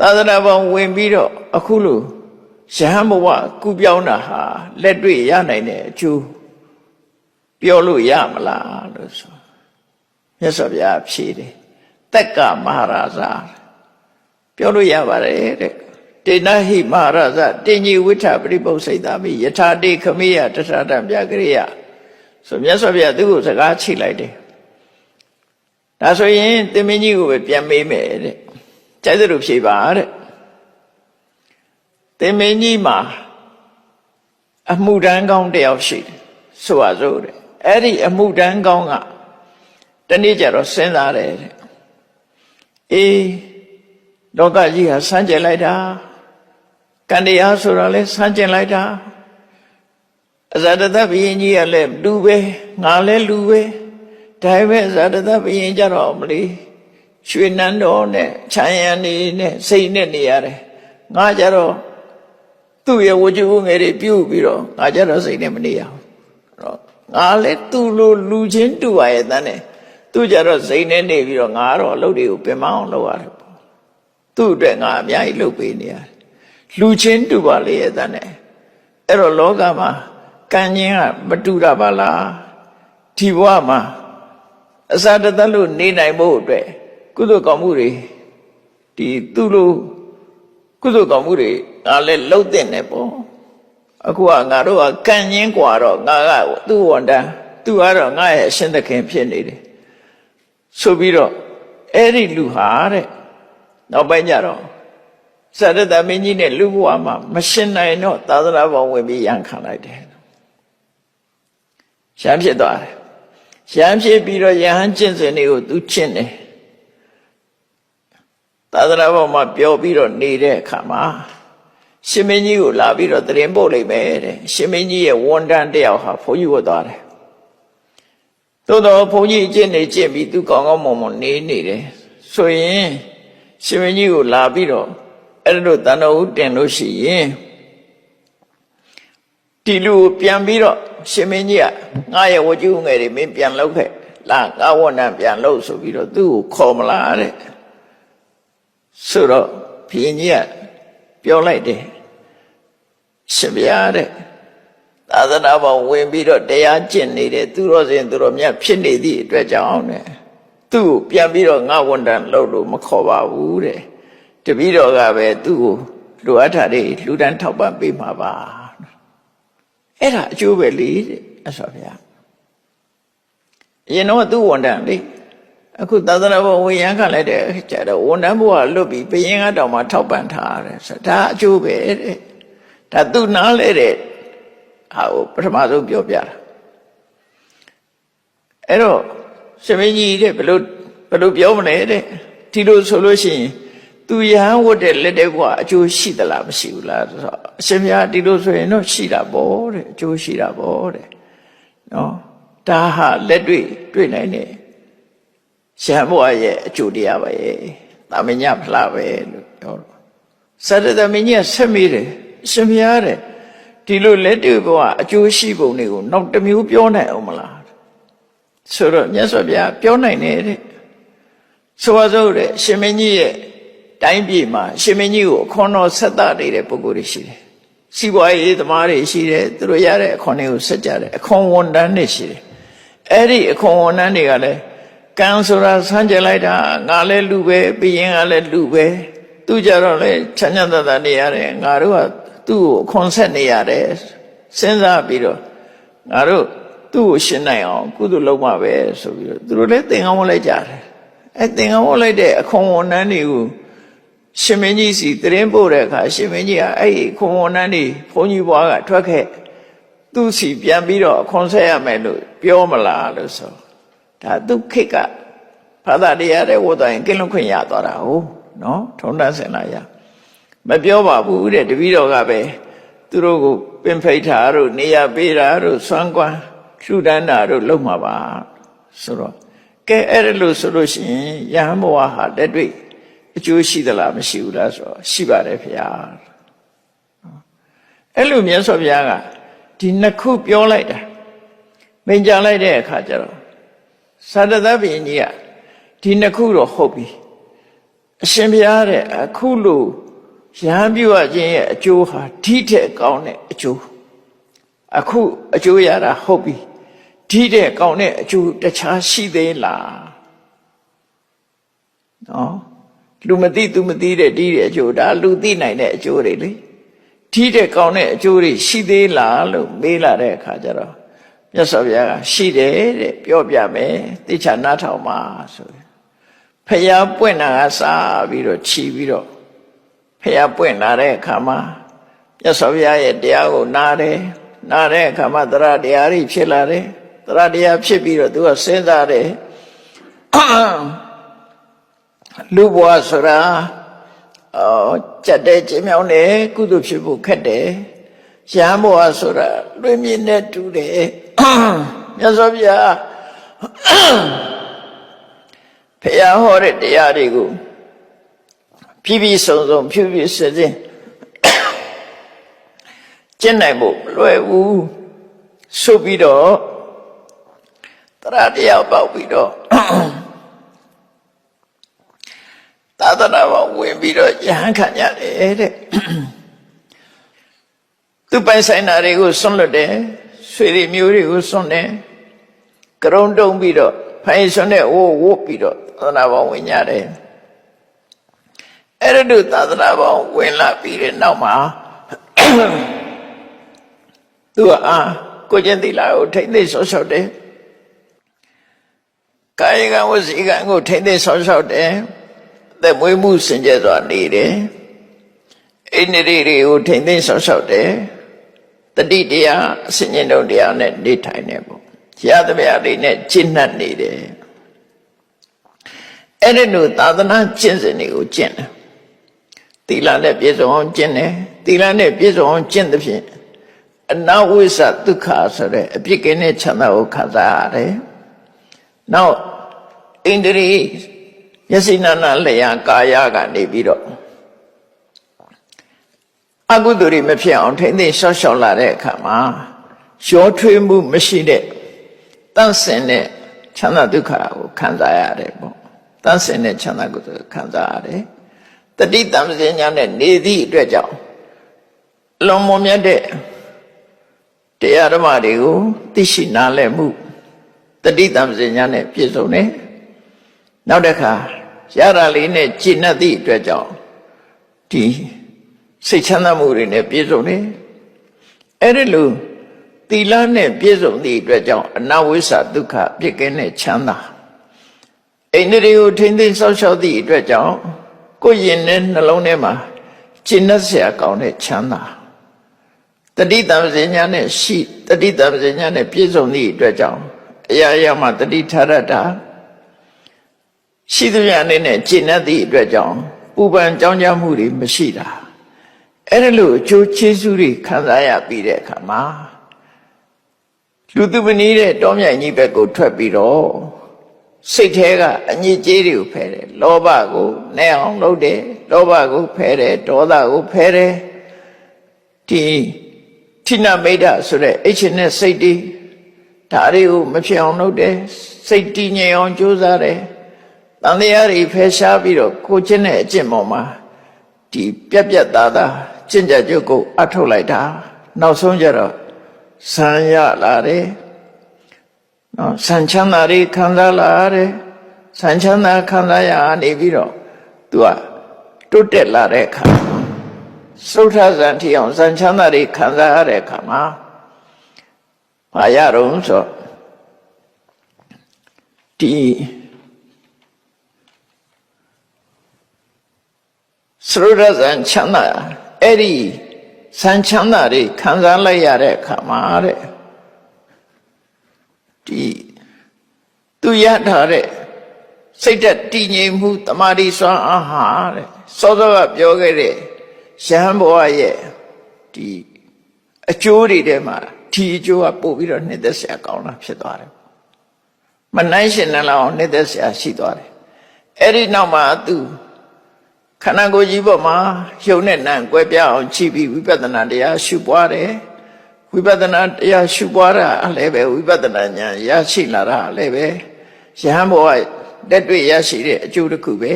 သာသနာပေါင်းဝင်ပြီးတော့အခုလိုရဟန်းဘဝကုပြောင်းတာဟာလက်တွေ့ရနိုင်တဲ့အကျိုးပြောလို့ရမလားလို့ဆိုမြတ်စွာဘုရားဖြေတယ်တက်ကမဟာရာဇာပြောလို့ရပါတယ်တဲ့တေနဟိမဟာရာဇတင်ကြီးဝိထပရိပု္ပ္ပစိတ်သာမိယထာတိခမိယတထတံပြကရိယဆိုမြတ်စွာဘုရားသူ့ကိုစကားချိလိုက်တယ်ဒါဆိုရင်တင်မင်းကြီးကိုပဲပြန်မေးမယ်တဲ့ ကျိုက်သလိုဖြေပါတဲ့တင်မင်းကြီးမှာအမှုတန်းကောင်းတစ်ယောက်ရှိတယ်ဆိုပါစို့တဲ့အဲ့ဒီအမှုတန်းကောင်းကတနေ့ကျတော့စဉ်းစားတယ်တဲ့အေးလောကကြီးဟာစမ်းကြင်လိုက်တာကံတရားဆိုတော့လဲစမ်းကြင်လိုက်တာအဇာတတဘုရင်ကြီးကလည်းလူပဲငါလည်းလူပဲဒါပေမဲ့အဇာတတဘုရင်ကြတော့မလီ ရွှေနန်းတော်နဲ့ခြံရံနေနဲ့စိတ်နဲ့နေရတယ်ငါကြတော့သူ့ရဲ့ဝကြုငယ်တွေပြုတ်ပြီးတော့ငါကြတော့စိတ်နဲ့မနေရဘူးအဲ့တော့ငါလည်းသူ့လိုလူချင်းတူပါရဲ့တန်းနဲ့သူကြတော့စိတ်နဲ့နေပြီးတော့ငါတော့အလုပ်တွေကိုပင်မအောင်လုပ်ရတယ်ပေါ့သူ့အတွက်ငါအများကြီးလုပ်ပေးနေရတယ်လူချင်းတူပါလေရဲ့တန်းနဲ့အဲ့တော့လောကမှာကံခြင်းကမတူတာပါလားဒီဘဝမှာအစာတသက်လို့နေနိုင်ဖို့အတွက် ကုသိုလ်ကောင်းမှုတွေဒီသူ့လိုကုသိုလ်ကောင်းမှုတွေငါလည်းလှုပ်တဲ့နေပေါ့အခုကငါတို့ကကံခြင်းกว่าတော့ငါကသူ့ဝန်တန်းသူကတော့ငါရဲ့အရှင်သခင်ဖြစ်နေတယ်ဆိုပြီးတော့အဲ့ဒီလူဟာတဲ့နောက်ပိုင်းကျတော့သရတမင်းကြီးနဲ့လူဘဝမှာမရှင်းနိုင်တော့သာသနာ့ဘောင်ဝင်ပြီးရန်ခံလိုက်တယ်ရှမ်းဖြစ်သွားတယ်ရှမ်းဖြစ်ပြီးတော့ယဟန်ကျင့်စဉ်တွေကိုသူကျင့်တယ် သာသနာ့ဘောင်မှာပျော်ပြီးတော့နေတဲ့အခါမှာရှင်မင်းကြီးကိုလာပြီးတော့တရင်ပို့လိုက်မယ်တဲ့ရှင်မင်းကြီးရဲ့ဝန်တန်းတယောက်ဟာဘုန်းကြီးဝတ်သွားတယ်သို့တော့ဘုန်းကြီးကျင့်နေကျင့်ပြီးသူကောင်းကောင်းမွန်မွန်နေနေတယ်ဆိုရင်ရှင်မင်းကြီးကိုလာပြီးတော့အဲ့လိုတန်တော်ဦးတင်လို့ရှိရင်ဒီလူကိုပြန်ပြီးတော့ရှင်မင်းကြီးကငါရဲ့ဝကြုငယ်တွေမင်းပြန်လောက်ခဲ့လာငါဝန်တန်းပြန်လို့ဆိုပြီးတော့သူ့ကိုခေါ်မလာတဲ့ ဆိုတော့ဘုရင်ကြီးကပြောလိုက်တယ်ရှင်ဗျာတဲ့သာသနာပေါ်ဝင်ပြီးတော့တရားကျင့်နေတဲ့သူတော်စင်သူတော်မြတ်ဖြစ်နေသည့်အတွက်ကြောင့်တဲ့သူ့ကိုပြန်ပြီးတော့ငါဝန်တန်လုပ်လို့မခေါ်ပါဘူးတဲ့တပည့်တော်ကပဲသူ့ကိုလူအပ်တာတွေလူတန်းထောက်ပံ့ပေးမှာပါအဲ့ဒါအကျိုးပဲလေတဲ့အဆောဗျာအရင်တော့သူ့ဝန်တန်လေ အခုသာသနာ့ဘဝဝင်ရန်ခံလိုက်တဲ့ကြတော့ဝန်တန်းဘဝလွတ်ပြီးဘယင်းကတောင်မှထောက်ပံ့ထားရတယ်ဆိုဒါအကျိုးပဲတဲ့ဒါသူနားလဲတဲ့ဟာကိုပထမဆုံးပြောပြတာအဲ့တော့ရှင်မင်းကြီးတဲ့ဘယ်လိုဘယ်လိုပြောမလဲတဲ့ဒီလိုဆိုလို့ရှိရင်သူရဟန်းဝတ်တဲ့လက်တဲ့ဘဝအကျိုးရှိသလားမရှိဘူးလားဆိုတော့အရှင်ဘုရားဒီလိုဆိုရင်တော့ရှိတာပေါ့တဲ့အကျိုးရှိတာပေါ့တဲ့နော်ဒါဟာလက်တွေ့တွေ့နိုင်တယ် ရှမ်းဘဝရဲ့အကျိုးတရားပဲတာမညဖလားပဲလို့ပြောတော့သတ္တသမင်းကြီးကဆက်မိတယ်ရှင်ဘုရားတဲ့ဒီလိုလက်တွေ့ဘဝအကျိုးရှိပုံတွေကိုနောက်တစ်မျိုးပြောနိုင်အောင်မလားဆိုတော့မြတ်စွာဘုရားပြောနိုင်တယ်တဲ့ဆိုပါစို့တဲ့ရှင်မင်းကြီးရဲ့တိုင်းပြည်မှာရှင်မင်းကြီးကိုအခွန်တော်ဆက်တာနေတဲ့ပုဂ္ဂိုလ်တွေရှိတယ်စီးပွားရေးသမားတွေရှိတယ်သူတို့ရတဲ့အခွန်တွေကိုဆက်ကြတယ်အခွန်ဝန်တန်းတွေရှိတယ်အဲ့ဒီအခွန်ဝန်တန်းတွေကလည်း ကံဆိုတာဆန်းကျင်လိုက်တာငါလည်းလူပဲဘယင်ကလည်းလူပဲသူကြတော့လေချမ်းချမ်းသာသာနေရတယ်ငါတို့ကသူ့ကိုအခွန်ဆက်နေရတယ်စဉ်းစားပြီးတော့ငါတို့သူ့ကိုရှင်းနိုင်အောင်ကုသိုလ်လုပ်မှပဲဆိုပြီးတော့သူတို့လည်းသင်္ကန်းဝတ်လိုက်ကြတယ်အဲသင်္ကန်းဝတ်လိုက်တဲ့အခွန်ဝန်ထမ်းတွေကိုရှင်မင်းကြီးစီတရင်ပို့တဲ့အခါရှင်မင်းကြီးကအဲ့ဒီခွန်ဝန်ထမ်းတွေဘုန်းကြီးဘွားကထွက်ခဲ့သူ့စီပြန်ပြီးတော့အခွန်ဆက်ရမယ်လို့ပြောမလားလို့ဆို ဒါသူခိတ်ကဘာသာတရားတဲ့ဝတ်တိုင်းကင်းလွတ်ခွင့်ရသွားတာဟုတ်နော်ထုံးတန်းစင်လာရမပြောပါဘူးတဲ့တပည့်တော်ကပဲသူတို့ကိုပင်ဖိတ်တာတို့နေရပေးတာတို့ဆွမ်းကွမ်းလှူဒန်းတာတို့လုပ်မှာပါဆိုတော့ကဲအဲ့ဒါလို့ဆိုလို့ရှိရင်ယဟန်ဘဝဟာလက်တွေ့အကျိုးရှိသလားမရှိဘူးလားဆိုတော့ရှိပါတယ်ဖေဟာအဲ့လိုမြတ်စွာဘုရားကဒီနှစ်ခုပြောလိုက်တာမင်ကြလိုက်တဲ့အခါကျတော့ သာတသဗ္ဗင်ကြီးကဒီနှစ်ခုတော့ဟုတ်ပြီအရှင်ဘုရားတဲ့အခုလိုရဟန်းပြုရခြင်းရဲ့အကျိုးဟာထိတဲ့ကောင်းတဲ့အကျိုးအခုအကျိုးရတာဟုတ်ပြီထိတဲ့ကောင်းတဲ့အကျိုးတခြားရှိသေးလားနော်လူမသိသူမသိတဲ့ဒီတဲ့အကျိုးဒါလူသိနိုင်တဲ့အကျိုးတွေလေထိတဲ့ကောင်းတဲ့အကျိုးတွေရှိသေးလားလို့မေးလာတဲ့အခါကျတော့ မြတ်စွာဘုရားကရှိတယ်တဲ့ပြောပြမယ်သိချာနားထောင်ပါဆိုတယ်ဖျားပွင့်တာကစားပြီးတော့ခြီးပြီးတော့ဖျားပွင့်လာတဲ့အခါမှာမြတ်စွာဘုရားရဲ့တရားကိုနားတယ်နားတဲ့အခါမှာသရတရားတွေဖြစ်လာတယ်သရတရားဖြစ်ပြီးတော့သူကစဉ်းစားတယ်လူဘဝဆိုတာအော်ကြက်တဲ့ခြင်းမြောင်းတယ်ကုသိုလ်ဖြစ်ဖို့ခက်တယ်ရဟန်းဘဝဆိုတာလွင်မြင့်နဲ့တူတယ် မြတ်စွာဘုရားဖះဟောတဲ့တရားတွေကိုဖြည်းဖြည်းစုံစုံဖြည်းဖြည်းစစ်စစ်ကျင့်နိုင်ဖို့မလွယ်ဘူးဆိုပြီးတော့တရားတရားပေါက်ပြီးတော့သာသနာ့ဘောင်ဝင်ပြီးတော့ယဟန်ခံရတယ်တဲ့သူပိုင်ဆိုင်တာတွေကိုဆွန့်လွတ်တယ် ဆွေတွေမျိုးတွေကိုဆွန့်တယ်ကရုံတုံးပြီးတော့ဖိုင်ဆွန့်တဲ့ဝိုးဝုတ်ပြီးတော့သာသနာ့ဘောင်ဝင်ကြတယ်အဲ့ဒါတို့သာသနာ့ဘောင်ဝင်လာပြီးတဲ့နောက်မှာသူကအာကိုကျင့်သီလကိုထိမ့်သိဆော့ဆော့တယ်ကာယကံဝစီကံကိုထိမ့်သိဆော့ဆော့တယ်သက်မွေးမှုစင်ကြယ်စွာနေတယ်အိန္ဒြေတွေကိုထိမ့်သိဆော့ဆော့တယ် တတိတရားအစဉ်ကျင့်တုံတရားနဲ့နေထိုင်နေပေါ့ရသမျှတွေနဲ့ကျင့်နှံ့နေတယ်အဲ့ဒီလိုသာသနာကျင့်စဉ်တွေကိုကျင့်တယ်သီလနဲ့ပြည့်စုံအောင်ကျင့်တယ်သီလနဲ့ပြည့်စုံအောင်ကျင့်သဖြင့်အနာဝိသဒုက္ခဆိုတဲ့အပြစ်ကင်းတဲ့ချမ်းသာကိုခံစားရတယ်။နောက်ဣန္ဒြေမျက်စိနာနာလျာကာယကနေပြီးတော့ အကုသိုလ်တွေမဖြစ်အောင်ထိမ့်သိမ်းရှော့ရှော့လာတဲ့အခါမှာရောထွေးမှုမရှိတဲ့တန့်စင်တဲ့ချမ်းသာဒုက္ခကိုခံစားရတယ်ပေါ့။တန့်စင်တဲ့ချမ်းသာကိုခံစားရတယ်။တတိတံစင်ညာနဲ့နေသည့်အတွက်ကြောင့်လွန်မွန်မြတ်တဲ့တရားဓမ္မတွေကိုသိရှိနားလည်မှုတတိတံစင်ညာနဲ့ပြည့်စုံတယ်နောက်တစ်ခါရတာလေးနဲ့ကျင့်တတ်သည့်အတွက်ကြောင့်ဒီ စိတ်ချမ်းသာမှုတွေနဲ့ပြည့်စုံတယ်အဲ့ဒီလိုသီလနဲ့ပြည့်စုံသည့်အတွက်ကြောင့်အနာဝိသဒုက္ခပြည့်ကင်းတဲ့ချမ်းသာအိန္ဒြေကိုထိမ့်သိမ်းဆောက်ရှောက်သည့်အတွက်ကြောင့်ကိုယ်ရင်နဲ့နှလုံးထဲမှာကျင့်တတ်เสียကောင်းတဲ့ချမ်းသာတတိတံပဇညာနဲ့ရှိတတိတံပဇညာနဲ့ပြည့်စုံသည့်အတွက်ကြောင့်အရာရာမှာတတိထာရတာရှိသူရအနေနဲ့ကျင့်တတ်သည့်အတွက်ကြောင့်ပူပန်ကြောင်းကြမှုတွေမရှိတာ အဲ့ဒါလို့အကျိုးကျေးဇူးတွေခံစားရပြီးတဲ့အခါမှာလူသူမနီးတဲ့တောမြိုင်ကြီးဘက်ကိုထွက်ပြီးတော့စိတ်ထဲကအညစ်အကြေးတွေကိုဖယ်တယ်လောဘကိုနဲ့အောင်လုပ်တယ်လောဘကိုဖယ်တယ်ဒေါသကိုဖယ်တယ်ဒီထိနမိတ်ဒဆိုတဲ့အိတ်ချင်တဲ့စိတ်တွေဒါတွေကိုမဖြစ်အောင်လုပ်တယ်စိတ်တည်ငြိမ်အောင်ကြိုးစားတယ်တန်တရားတွေဖယ်ရှားပြီးတော့ကိုချင်းတဲ့အကျင့်ပေါ်မှာဒီပြက်ပြက်သားသား ကျင့်ကြံကြုတ်ကိုအထုတ်လိုက်တာနောက်ဆုံးကြတော့ဆံရလာတယ်နော်ဆံချမ်းသာတွေခံစားလာတယ်ဆံချမ်းသာခံစားရနေပြီးတော့သူကတိုးတက်လာတဲ့အခါသုထဇံထီအောင်ဇံချမ်းသာတွေခံစားရတဲ့အခါမှာဘာရတော့ဆိုဒီသုထဇံချမ်းသာ အဲ့ဒီဇံချမ်းသာတွေခံစားလိုက်ရတဲ့အခါမှာတဲ့ဒီသူရထားတဲ့စိတ်သက်တည်ငြိမ်မှုတမာတိစွမ်းအားဟာတဲ့စောစောကပြောခဲ့တဲ့ရဟန်းဘဝရဲ့ဒီအကျိုးတွေထဲမှာဒီအကျိုးကပို့ပြီးတော့နှစ်သက်စရာကောင်းတာဖြစ်သွားတယ်မနိုင်ရှင်နဲ့လောက်နှစ်သက်စရာရှိသွားတယ်အဲ့ဒီနောက်မှာသူ ခန္ဓာကိုယ်ကြီးပေါ်မှာရုပ်နဲ့နာမ်ကွဲပြားအောင်ကြည့်ပြီးဝိပဿနာတရားရှုပွားတယ်ဝိပဿနာတရားရှုပွားတာလည်းပဲဝိပဿနာဉာဏ်ရရှိလာတာလည်းပဲယဟန်ဘဝတက်တွေ့ရရှိတဲ့အကျိုးတစ်ခုပဲ